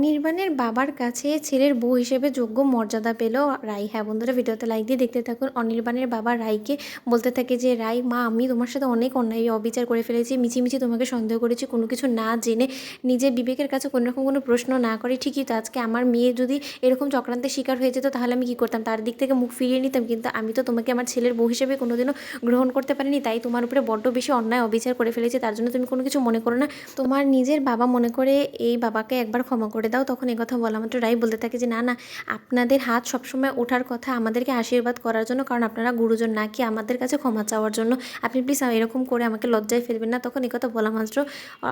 অনির্বাণের বাবার কাছে ছেলের বউ হিসেবে যোগ্য মর্যাদা পেল রাই। হ্যাঁ বন্ধুরা, ভিডিওতে লাইক দিয়ে দেখতে থাকুন। অনির্বাণের বাবা রাইকে বলতে থাকে যে, রাই, মা, আমি তোমার সাথে অনেক অন্যায়, অবিচার করে ফেলেছি মিছিমিছি তোমাকে সন্দেহ করেছি, কোনো কিছু না জেনে নিজের বিবেকের কাছে কোনো রকম কোনো প্রশ্ন না করে। ঠিকই তো, আজকে আমার মেয়ে যদি এরকম চক্রান্তের শিকার হয়ে যেত, তাহলে আমি কী করতাম? তার দিক থেকে মুখ ফিরিয়ে নিতাম, কিন্তু আমি তো তোমাকে আমার ছেলের বউ হিসেবে কোনোদিনও গ্রহণ করতে পারিনি, তাই তোমার উপরে বড্ড বেশি অন্যায়, অবিচার করে ফেলেছি। তার জন্য তুমি কোনো কিছু মনে করো না। তোমার নিজের বাবা মনে করে এই বাবাকে একবার ক্ষমা করে দাও, তখন কথা বলা মাত্র রাই বলতে থাকে যে, না না, আপনাদের হাত সবসময় ওঠার কথা, আমাদেরকে আশীর্বাদ করার জন্য, কারণ আপনারা গুরুজন, না কি আমাদের কাছে ক্ষমা চাওয়ার জন্য। আপনি প্লিজ এরকম করে আমাকে লজ্জায় ফেলবেন না। তখন কথা বলা মাত্র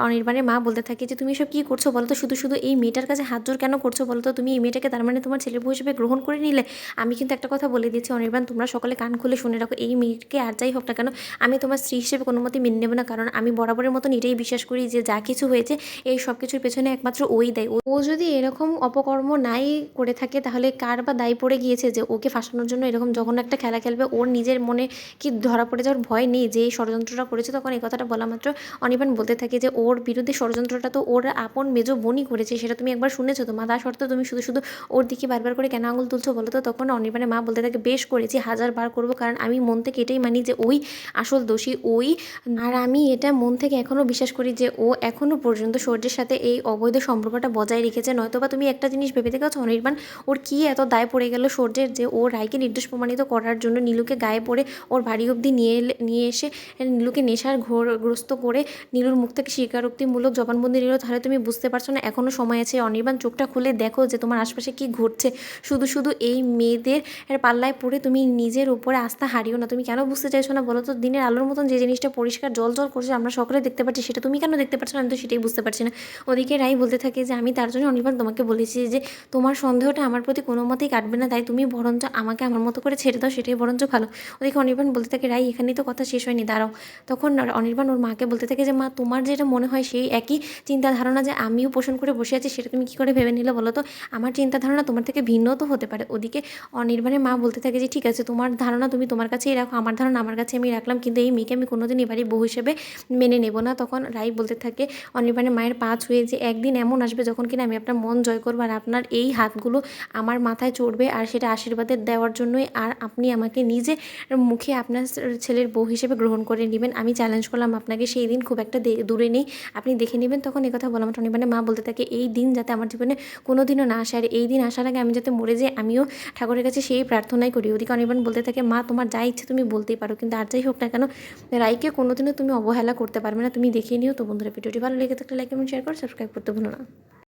অনির্বাণের মা বলতে থাকে যে, তুমি সব কী করছ বলো তো? শুধু শুধু এই মেয়েটার কাছে হাত জোর কেন করছ বলো তো? তুমি এই মেয়েটাকে তার মানে তোমার বউ হিসেবে গ্রহণ করে নিলে? আমি কিন্তু একটা কথা বলে দিচ্ছি, অনির্বাণ, তোমরা সকলে কান খুলে শুনে রাখো, এই মেয়েকে আর যাই হোক না কেন, আমি তোমার স্ত্রী হিসেবে কোনো মতে মেনে নেব না, কারণ আমি বরাবরের মতন এটাই বিশ্বাস করি যে, যা কিছু হয়েছে, এই সব কিছুর পেছনে একমাত্র ওই দেয়। ও যদি এরকম অপকর্ম নাই করে থাকে, তাহলে কার বা দায়ী পড়ে গিয়েছে যে ওকে ফাঁসানোর জন্য এরকম যখন একটা খেলা খেলবে? ওর নিজের মনে কি ধরা পড়ে যাওয়ার ভয় নেই যে এই ষড়যন্ত্রটা করেছে? তখন এই কথাটা বলা মাত্র অনিবান বলতে থাকে যে ওর বিরুদ্ধে ষড়যন্ত্রটা তো ওর আপন মেজো বোনই করেছে, সেটা তুমি একবার শুনেছো? তো মা তা সত্ত্বেও তুমি শুধু শুধু ওর দিকে বারবার করে কেন আঙুল তুলছো বলো তো? তখন অনির্বাণের মা বলতে থাকে, বেশ করেছি, হাজার বার করব, কারণ আমি মন থেকে এটাই মানি যে ওই আসল দোষী, ওই আর আমি এটা মন থেকে এখনও বিশ্বাস করি যে ও এখনও পর্যন্ত সূর্যের সাথে এই অবৈধ সম্পর্কটা বজায় রেখেছে নয়তো বা তুমি একটা জিনিস ভেবে দেখেছ, অনির্বাণ, ওর কী এত দায় পড়ে গেল সূর্যের যে ও রায়কে নির্দোষ প্রমাণিত করার জন্য নীলুকে গায়ে পড়ে ওর বাড়ি অবধি নিয়ে নিয়ে এসে নীলুকে নেশার ঘোরগ্রস্ত করে নীলুর মুখ থেকে স্বীকারোক্তিমূলক জবানবন্দি নিল। তাহলে তুমি বুঝতে পারছ না এখনও সময় আছে। অনির্বাণ, চোখটা খুলে দেখো যে তোমার আশপাশে কী ঘটছে। শুধু শুধু এই মেয়েদের পাল্লায় পড়ে তুমি নিজের উপরে আস্থা হারিও না। তুমি কেন বুঝতে চাইছো না বলো তো? দিনের আলোর মতন যে জিনিসটা পরিষ্কার জল জল করছে, আমরা সকলে দেখতে পাচ্ছি, সেটা তুমি কেন দেখতে পাচ্ছ না? আমি তো সেটাই বুঝতে পারছি না। ওদিকে রাই বলতে থাকে যে, আমি তার জন্য অনির্বাণ, তোমাকে বলেছি যে তোমার সন্দেহটা আমার প্রতি কোনো মতেই কাটবে না, তাই তুমি বরঞ্চ আমাকে আমার মতো করে ছেড়ে দাও, সেটাই বরঞ্চ ভালো। ওদিকে অনির্বাণ বলতে থাকে, রাই, এখানেই তো কথা শেষ হয়নি, দাঁড়াও। তখন অনির্বাণ ওর মাকে বলতে থাকে যে, মা, তোমার যেটা মনে হয় সেই একই চিন্তা ধারণা যে আমিও পোষণ করে বসে আছি, সেটা তুমি কী করে ভেবে নিলে বলো তো? আমার চিন্তা ধারণা তোমার থেকে ভিন্ন তো হতে পারে। ওদিকে অনির্বাণের মা বলতে থাকে যে, ঠিক আছে, তোমার ধারণা তুমি তোমার কাছেই রাখো, আমার ধারণা আমার কাছে আমি রাখলাম, কিন্তু এই মেয়েকে আমি কোনোদিন এবারই বউ হিসেবে মেনে নেব না। তখন রাই বলতে থাকে, অনির্বাণের মায়ের পা ছুঁয়ে যে, একদিন এমন আসবে যখন কিনা আমি আপনার মন জয় করব আর আপনার এই হাতগুলো আমার মাথায় চড়বে আর সেটা আশীর্বাদের দেওয়ার জন্যই আর আপনি আমাকে নিজে মুখে আপনার ছেলের বউ হিসেবে গ্রহণ করে নেবেন। আমি চ্যালেঞ্জ করলাম আপনাকে সেই দিন খুব একটা দূরে নেই। আপনি দেখে নেবেন তখন কথা বললাম অনির্বাণের মা বলতে থাকে, এই দিন যাতে আমার জীবনে কোনো দিনও না আসে আর এই দিন আসার আগে আমি যাতে মরে যাই, আমিও ঠাকুরের কাছে সেই প্রার্থনাই করি। ওদিকে অনির্বাণ বলতে থাকে, মা, তোমার যা ইচ্ছে তুমি বলতেই পারো, কিন্তু আর যাই হোক না কেন, রাইকে কোনোদিনও তুমি অবহেলা করতে পারবে না। তুমি দেখে নিও তো বন্ধুরা, ভিডিওটি ভালো লেগে থাকলে লাইক এবং শেয়ার করো সাবস্ক্রাইব করতে ভুলো না।